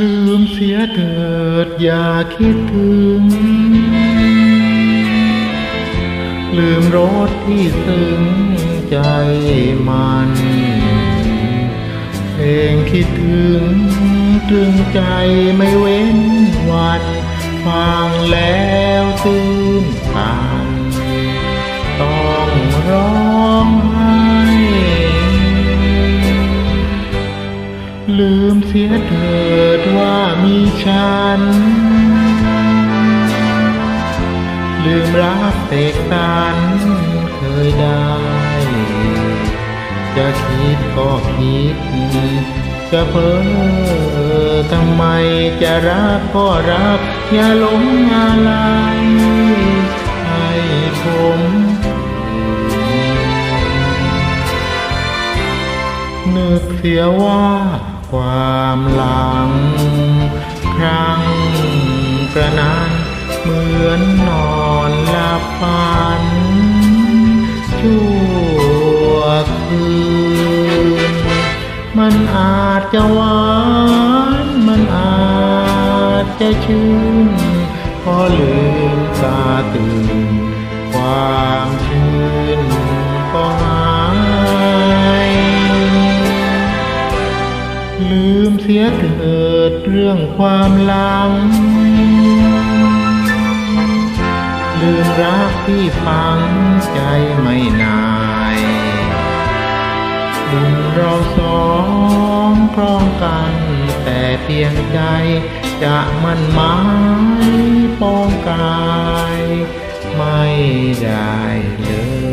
ลืมเสียเถิดอย่าคิดถึง ลืมรสที่ซึ้งใจมัน เพลงคิดถึงตึงใจไม่เว้นวันฟังแล้วตื่นตัน ลืมเสียเถิดว่ามีฉัน ลืมรักเสกสรรเคยได้ จะคิดก็คิด จะเพ้อทำไมจะรักก็รัก อย่าหลงอะไรให้ผม กเสียว่าความหลัง ครั้งกระนั้นเหมือนนอนหลับฝันชั่วคืน มันอาจจะหวานมันอาจจะชื่นพอลืมตาตื่นความ เสียเถิดเรื่องความหลัง ลืมรักที่ฝังใจไม่นายบุญเราสองพร้อมกัน แต่เพียงใจจะมันหมายป้องกาย ไม่ได้เลย